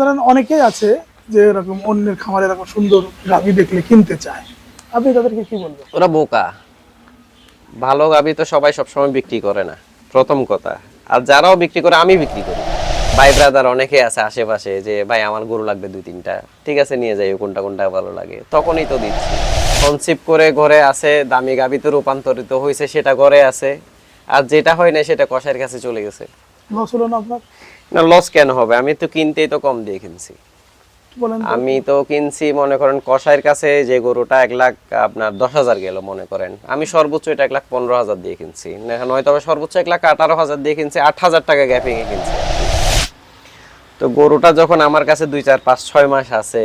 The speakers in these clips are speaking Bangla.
ধরেন অনেকেই আছে যে এরকম অন্যের খামারে এরকম সুন্দর গাভী দেখলে কিনতে চায়। আপনি তাদেরকে কি বলবেন? ওরা বোকা। ভালো গাবি তো সবাই সবসময় বিক্রি করে না। প্রথম কথা। আর যারাও বিক্রি করে আমি বিক্রি করি। ভাই ব্রাদার অনেকে আছে আশেপাশে যে ভাই আমার গরু লাগবে দুই তিনটা। ঠিক আছে নিয়ে যাই কোনটা কোনটা ভালো লাগে? তখনই তো দিচ্ছি। কনসিপ্ট করে ঘরে আছে দামি গাবিতে রূপান্তরিত হয়েছে সেটা ঘরে আছে। আর যেটা হয় না সেটা কষাইয়ের কাছে চলে গেছে। লস হলো না আপনার? না লস কেন হবে? আমি তো কিনতেই তো কম দিয়ে কিনছি? আমি তো কিনছি মনে করেন কষাইয়ের কাছে যে গরুটা এক লাখ আপনার দশ হাজার গেল মনে করেন। আমি সর্বোচ্চ এটা এক লাখ পনেরো হাজার দিয়ে কিনছি। নয়তো আবার সর্বোচ্চ এক লাখ আঠারো হাজার দিয়ে কিনছি আট হাজার টাকা গ্যাপিং এ কিনছি। তো গরুটা যখন আমার কাছে দুই চার পাঁচ ছয় মাস আছে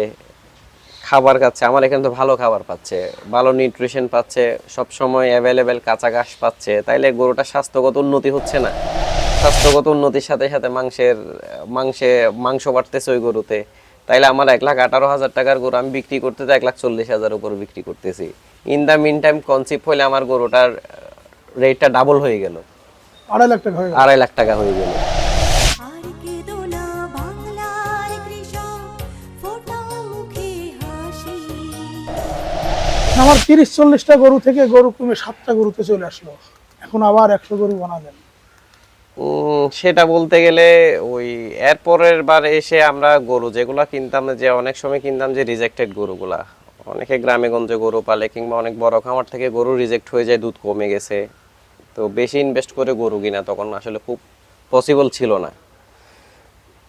খাবার খাচ্ছে আমার এখানে তো ভালো খাবার পাচ্ছে ভালো নিউট্রিশন পাচ্ছে সব সময় অ্যাভেলেবেল কাঁচা ঘাস পাচ্ছে তাইলে গরুটা স্বাস্থ্যগত উন্নতি হচ্ছে না। স্বাস্থ্যগত উন্নতির সাথে সাথে মাংসের মাংসে মাংস বাড়তেছে ওই গরুতে। তাইলে আমার এক লাখ আঠারো হাজার টাকার গরু আমি বিক্রি করতে তো এক লাখ চল্লিশ হাজার উপর বিক্রি করতেছি। In the mean time concept হলে আমার গরুটার রেটটা ডাবল হয়ে গেল। আড়াই লাখ টাকা হয়ে গেল। আড়াই লাখ টাকা হয়ে গেল। আমার তিরিশ চল্লিশটা গরু থেকে গরু কমে সাতটা গরুতে চলে আসলো। এখন আবার একশো গরু বানাবেন সেটা বলতে গেলে ওই এরপরের বার এসে আমরা গরু যেগুলা কিনতাম, যে অনেক সময় কিনতাম যে রিজেক্টেড গরুগুলা। অনেকে গ্রামে গঞ্জে গরু পালে কিংবা অনেক বড় খামার থেকে গরু রিজেক্ট হয়ে যায়, দুধ কমে গেছে। তো বেশি ইনভেস্ট করে গরু কিনা তখন আসলে খুব পসিবল ছিল না।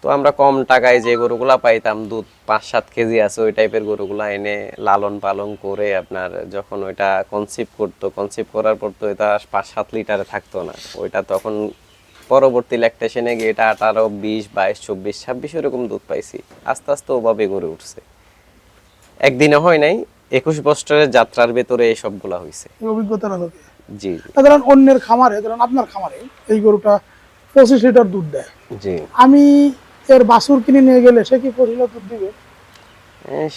তো আমরা কম টাকায় যে গরুগুলা পাইতাম, দুধ পাঁচ সাত কেজি আছে ওই টাইপের গরুগুলা এনে লালন পালন করে আপনার যখন ওইটা কনসিভ করতো কনসিভ করার পর তো এটা পাঁচ সাত লিটারে থাকতো না। ওইটা তখন পরবর্তী ল্যাকটেশনে গিয়ে এটা আঠারো বিশ বাইশ চব্বিশ ছাব্বিশ এরকম দুধ পাইছি। আস্তে আস্তে ওভাবে গড়ে উঠছে। একদিনে হয় নাই একুশ বছরের যাত্রার ভেতরে এই সবগুলা হয়েছে অভিজ্ঞতাটা হবে জি ধরেন অন্যের খামারে ধরেন আপনার খামারে এই গরুটা পঁচিশ লিটার দুধ দেয়। জি। আমি এর বাছুর কিনে নিয়ে গেলে সে কি পঁচিশ লিটার দুধ দিবে?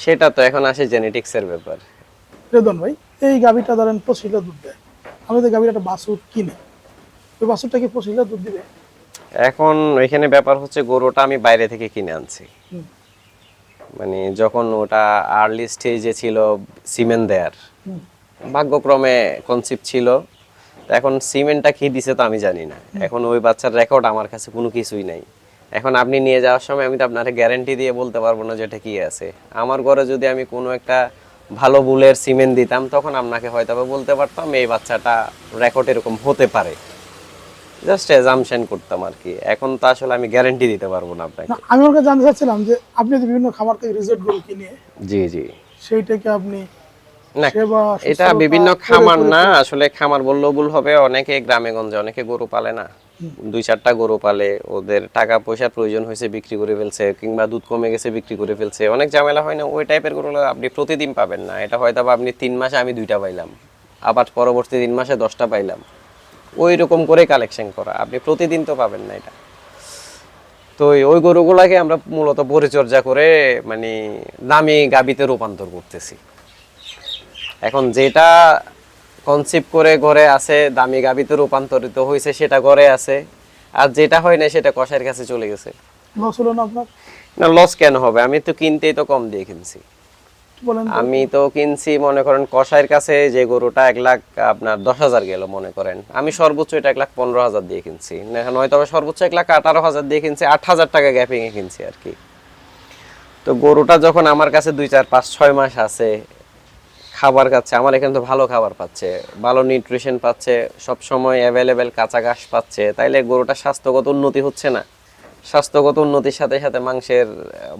সেটা তো এখন আসে জেনেটিক্সের ব্যাপার। রেদন ভাই এই গাভিটা ধরেন পঁচিশ লিটার দুধ দেয়। আমি তো গাভিটা একটা বাছুর কিনে। বাছুরটা কি পঁচিশ লিটার দুধ দিবে? এখন এখানে ব্যাপার হচ্ছে গরুটা আমি বাইরে থেকে কিনে আনছি। মানে যখন ওটা আর্লি স্টেজে ছিল সিমেন্ট দেয়ার ভাগ্যক্রমে কনসিপ্ট ছিল। এখন সিমেন্টটা কি দিছে তো আমি জানি না। এখন ওই বাচ্চার রেকর্ড আমার কাছে কোনো কিছুই নাই। এখন আপনি নিয়ে যাওয়ার সময় আমি তো আপনাকে গ্যারেন্টি দিয়ে বলতে পারব না যে এটা কি আছে। আমার ঘরে যদি আমি কোনো একটা ভালো বুলের সিমেন্ট দিতাম তখন আপনাকে হয়তো বলতে পারতাম এই বাচ্চাটা রেকর্ড এরকম হতে পারে। জাস্ট এজামশন করতাম আর কি। এখন তো আসলে আমি গ্যারান্টি দিতে পারব না আপনাকে। আমি ওর কাছে জানতে চাচ্ছিলাম যে আপনি যে বিভিন্ন খামার থেকে রিজেক্ট গরু কিনে জি জি। সেইটাকে আপনি না এটা বিভিন্ন খামার না আসলে খামার বললেও ভুল হবে অনেকে গ্রামে গঞ্জে অনেকে গরু পালে না। দুই চারটা গরু পালে ওদের টাকা পয়সার প্রয়োজন হয়েছে বিক্রি করে ফেলছে কিংবা দুধ কমে গেছে বিক্রি করে ফেলছে। অনেক ঝামেলা হয় না ওই টাইপের গরু আপনি প্রতিদিন পাবেন না। এটা হয়তো আপনি তিন মাসে আমি দুইটা পাইলাম আবার পরবর্তী তিন মাসে দশটা পাইলাম। ওই রকম করে কালেকশন করা। আপনি প্রতিদিন তো পাবেন না এটা। তো ওই- গরুগুলাকে আমরা মূলত পরিচর্যা করে মানে দামি গাবিতে রূপান্তর করতেছি। এখন যেটা কনসিপ্ট করে ঘরে আছে দামি গাবিতে রূপান্তরিত হয়েছে সেটা ঘরে আছে। আর যেটা হয় না সেটা কষাইয়ের কাছে চলে গেছে। লস হলো না আপনার? না লস কেন হবে? আমি তো কিনতেই তো কম দিয়ে কিনছি? আমি তো কিনছি, মনে করেন কষাইয়ের কাছে যে গরুটা এক লাখ, আপনার দশ হাজার গেল, মনে করেন। আমি সর্বোচ্চ এটা এক লাখ পনেরো হাজার দিয়ে কিনছি। নয়তো আবার সর্বোচ্চ এক লাখ আঠারো হাজার দিয়ে কিনছি, আট হাজার টাকা গ্যাপিং এ কিনছি আর কি। তো গরুটা যখন আমার কাছে দুই চার পাঁচ ছয় মাস আছে, খাবার খাচ্ছে আমার এখানে তো ভালো খাবার পাচ্ছে, ভালো নিউট্রিশন পাচ্ছে সব সময় অ্যাভেলেবেল কাঁচা ঘাস পাচ্ছে, তাইলে গরুটা স্বাস্থ্যগত উন্নতি হচ্ছে না। স্বাস্থ্যগত উন্নতির সাথে সাথে মাংসের,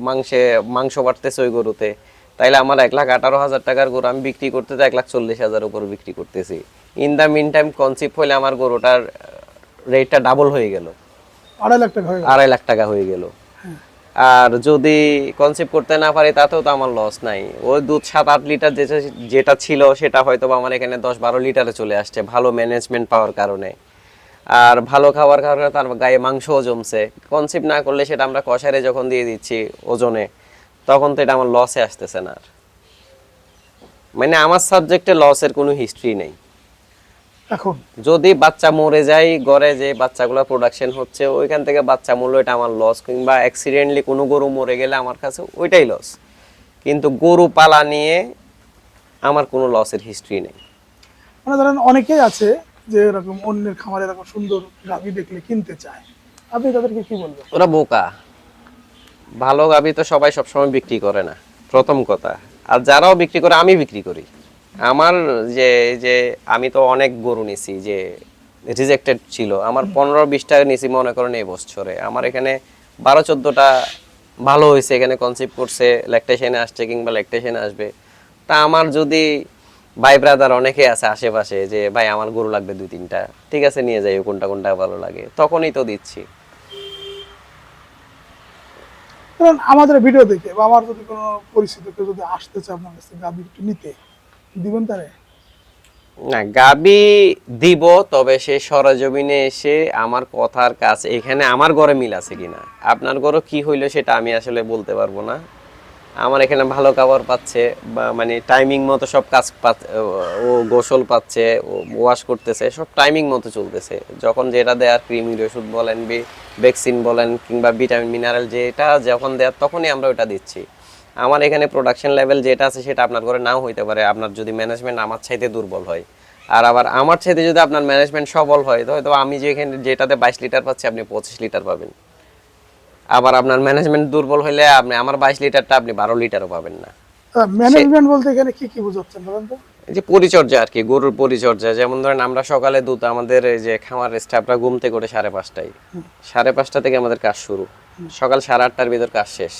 মাংসে, মাংস বাড়তেছে ওই গরুতে। তাইলে আমার এক লাখ আঠারো হাজার টাকার গরু আমি বিক্রি করতে তো এক লাখ চল্লিশ হাজার উপর বিক্রি করতেছি। In the mean time concept হলে আমার গরুটার রেটটা ডাবল হয়ে গেল। আড়াই লাখ টাকা আড়াই লাখ টাকা হয়ে গেল। আর যদি কনসেপ্ট করতে না পারি তাতেও তো আমার লস নাই। ওই দুধ সাত আট লিটার যেটা যেটা ছিল সেটা হয়তো আমার এখানে দশ বারো লিটারে চলে আসছে ভালো ম্যানেজমেন্ট পাওয়ার কারণে। আর ভালো খাবার কারণে তার গায়ে মাংসও জমছে। কনসেপ্ট না করলে সেটা আমরা কষারে যখন দিয়ে দিচ্ছি ওজনে তখন তো এটা আমার লসে আসতেছে না আর। মানে আমার সাবজেক্টে লসের কোনো হিস্ট্রি নেই। এখন? যদি বাচ্চা মরে যায় ঘরে যে বাচ্চাগুলো প্রোডাকশন হচ্ছে ওইখান থেকে বাচ্চা মূল্য এটা আমার লস কিংবা অ্যাক্সিডেন্টলি কোনো গরু মরে গেলে আমার কাছে ওইটাই লস কিন্তু গরু পালা নিয়ে আমার কোনো লসের হিস্ট্রি নেই। মানে ধরেন অনেকেই আছে যে এরকম অন্যের খামারে এরকম সুন্দর গাভী দেখলে কিনতে চায়। আপনি তাদেরকে কি বলবেন? ওরা বোকা। ভালো গাবি তো সবাই সবসময় বিক্রি করে না প্রথম কথা। আর যারাও বিক্রি করে আমি বিক্রি করি। আমার যে যে আমি তো অনেক গরু নিছি যে রিজেক্টেড ছিল আমার পনেরো বিশটা নিছি মনে করেন এই বছরে। আমার এখানে বারো চোদ্দোটা ভালো হয়েছে এখানে কনসেপ্ট করছে ল্যাকটেশনে আসছে কিংবা ল্যাকটেশনে আসবে। তা আমার যদি ভাই ব্রাদার অনেকে আছে আশেপাশে যে ভাই আমার গরু লাগবে দুই তিনটা ঠিক আছে নিয়ে যাই কোনটা কোনটা ভালো লাগে? তখনই তো দিচ্ছি। ধরেন আমাদের ভিডিও দেখে বা আমার যদি কোনো পরিচিত কেউ যদি আসতে চায় আপনার কাছে গাভী একটু নিতে। দিবেন তারে? না, গাবি দিব, তবে সে সরজমিনে এসে আমার কথার কাছে, এখানে আমার ঘরে মিল আছে কিনা? আপনার ঘরে কি হইল সেটা আমি আসলে বলতে পারব না। আমার এখানে ভালো খাবার পাচ্ছে, বা মানে টাইমিং মতো সব কাজ ও গোসল পাচ্ছে, ও ওয়াশ করতেছে, সব টাইমিং মতো চলতেছে। যখন যেটা দেয়ার ক্রিমির ওষুধ বলেন, বি ভ্যাকসিন বলেন, কিংবা ভিটামিন মিনারেল যেটা যখন দেয়ার, তখনই আমরা ওটা দিচ্ছি। আমার এখানে প্রোডাকশন লেভেল যেটা আছে, সেটা আপনার ঘরে নাও হইতে পারে। আপনার যদি ম্যানেজমেন্ট আমার চাইতে দুর্বল হয়। আর আবার আমার চাইতে যদি আপনার ম্যানেজমেন্ট সবল হয়, তো হয়তো আমি যেখানে, যেটাতে বাইশ লিটার পাচ্ছি, আপনি পঁচিশ লিটার পাবেন। আবার আপনার ম্যানেজমেন্ট দুর্বল হলে আপনি আমার বাইশ লিটারটা আপনি বারো লিটারও পাবেন না। ম্যানেজমেন্ট বলতে এখানে কি কি বোঝাচ্ছেন বলেন তো? এই যে পরিচর্যা আর কি গরুর পরিচর্যা। যেমন ধরেন আমরা সকালে দুধ আমাদের এই যে খামার স্টাফরা ঘুমতে করে সাড়ে পাঁচটায়। সাড়ে পাঁচটা থেকে আমাদের কাজ শুরু। সকাল সাড়ে আটটার ভিতর কাজ শেষ।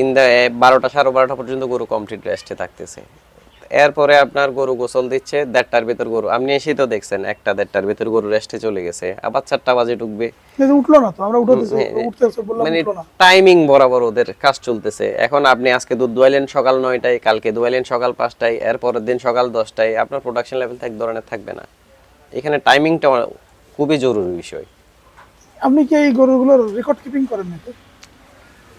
ইন দ্য বারোটা সাড়ে বারোটা পর্যন্ত গরু কমপ্লিট রেস্টে থাকতেছে। এরপরে আপনার গরু গোসল দিচ্ছে দেড়টার ভিতর গরু। আপনি এসেই তো দেখছেন একটা দেড়টার ভিতর গরু রেস্টে চলে গেছে। আবার চারটা বাজে ঢুকবে। উঠল না তো আমরা উঠতেছি মানে টাইমিং বরাবর ওদের কাজ চলতেছে। এখন আপনি আজকে দুধ দোয়াইলেন সকাল নয়টায় কালকে দোয়াইলেন সকাল পাঁচটায় এর পরের দিন সকাল দশটায় আপনার প্রোডাকশন লেভেল এক ধরনের থাকবে না। এখানে টাইমিংটা খুবই জরুরি বিষয়। আপনি কি এই গরুগুলোর রেকর্ড কিপিং করেন নাকি?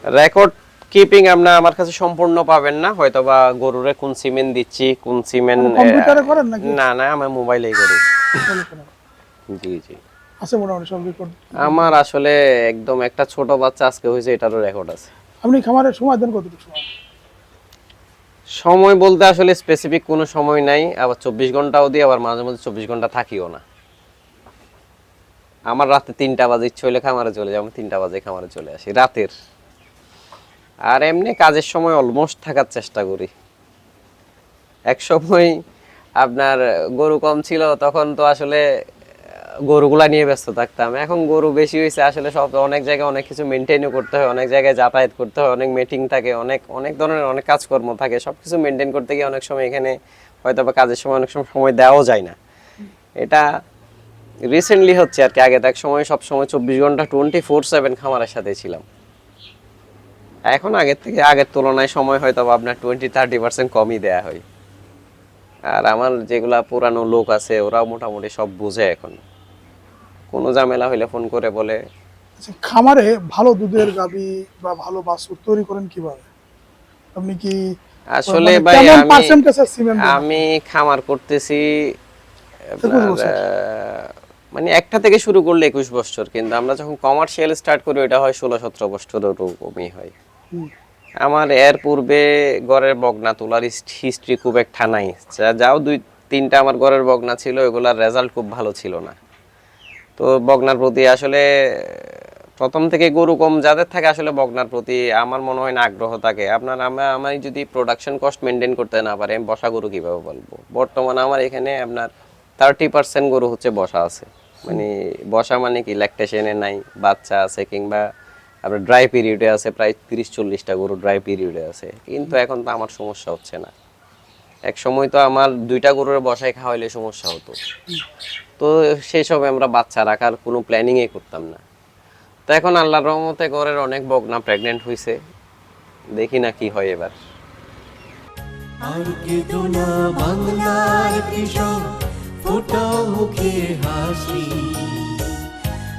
রেকর্ড কিপিং আপনার আমার কাছে সম্পূর্ণ পাবেন না। হয়তো বা গরুরে কোন সিমেন্ট দিচ্ছি কোন সিমেন্ট কম্পিউটারে করেন নাকি? না না আমি মোবাইলেই করি। জি জি। আছে মোটামুটি সব রেকর্ড আমার আসলে একদম একটা ছোট বাচ্চা আজকে হয়েছে এটারও রেকর্ড আছে। আপনি খামারের সময় দেন কতটুকু সময়? সময় বলতে আসলে স্পেসিফিক কোনো সময় নাই। আবার চব্বিশ ঘন্টাও দিই আবার মাঝে মাঝে চব্বিশ ঘণ্টা থাকিও না। আমার রাতে তিনটা বাজে ইচ্ছে হলে খামারে চলে যাই আমি তিনটা বাজে খামারে চলে আসি রাতের। আর এমনি কাজের সময় অলমোস্ট থাকার চেষ্টা করি। এক সময় আপনার গরু কম ছিল, তখন তো আসলে গরুগুলা নিয়ে ব্যস্ত থাকতাম। এখন গরু বেশি হয়েছে, আসলে সব অনেক জায়গায় অনেক কিছু মেনটেনও করতে হয়, অনেক জায়গায় যাতায়াত করতে হয়, অনেক মিটিং থাকে, অনেক অনেক ধরনের অনেক কাজকর্ম থাকে। সব কিছু মেনটেন করতে গিয়ে অনেক সময় এখানে হয়তো বা কাজের সময় অনেক সময় সময় দেওয়াও যায় না। এটা রিসেন্টলি হচ্ছে আর কি আগে তো এক সময় সবসময় চব্বিশ ঘণ্টা টোয়েন্টি ফোর সেভেন খামারের সাথে ছিলাম। এখন আগের থেকে আগের তুলনায় সময় হয়তো আপনার টোয়েন্টি থার্টি পার্সেন্ট কমই দেয়া হয়। আর আমার যেগুলা পুরানো লোক আছে ওরাও মোটামুটি সব বুঝে এখন। কোনো ঝামেলা হইলে ফোন করে বলে। আচ্ছা, খামারে ভালো দুধের গাবি বা ভালো বাছুর তৈরি করেন কীভাবে? আপনি কি আসলে মানে ভাই আমি আমি খামার করতেছি মানে একটা থেকে শুরু করলে একুশ বছর কিন্তু আমরা যখন কমার্শিয়াল স্টার্ট করি ওটা হয় ষোলো সতেরো বছরের কমই হয়। আমার এর পূর্বে ঘরের বগনা তোলার হিস্ট্রি খুব একটা নাই। যাও দুই, তিনটা আমার ঘরের বগনা ছিল, এগুলার রেজাল্ট খুব ভালো ছিল না। তো বগনার প্রতি আসলে, প্রথম থেকে গরু কম যাদের থাকে আসলে বগনার প্রতি আমার মনে হয় না আগ্রহ থাকে। আপনার আমরা আমি যদি প্রোডাকশন কস্ট মেনটেন করতে না পারি, আমি বসা গরু কীভাবে বলব? বর্তমানে আমার এখানে আপনার থার্টি পার্সেন্ট গরু হচ্ছে বসা আছে। মানে বসা মানে কি ল্যাকটেশনে নাই, বাচ্চা আছে কিংবা আপনার ড্রাই পিরিয়ডে আছে প্রায় তিরিশ চল্লিশটা গরু ড্রাই পিরিয়ডে আছে। কিন্তু এখন তো আমার সমস্যা হচ্ছে না। এক সময় তো আমার দুইটা গরুর বসায় খাওয়াইলে সমস্যা হতো। তো সেই সময় আমরা বাচ্চা রাখার কোনো প্ল্যানিংই করতাম না। তো এখন আল্লাহর রহমতে ঘরের অনেক বগনা প্রেগনেন্ট হয়েছে দেখি না কি হয় এবার। আর কেঁদো না বাংলার কৃষক ফোটাও মুখে হাসি।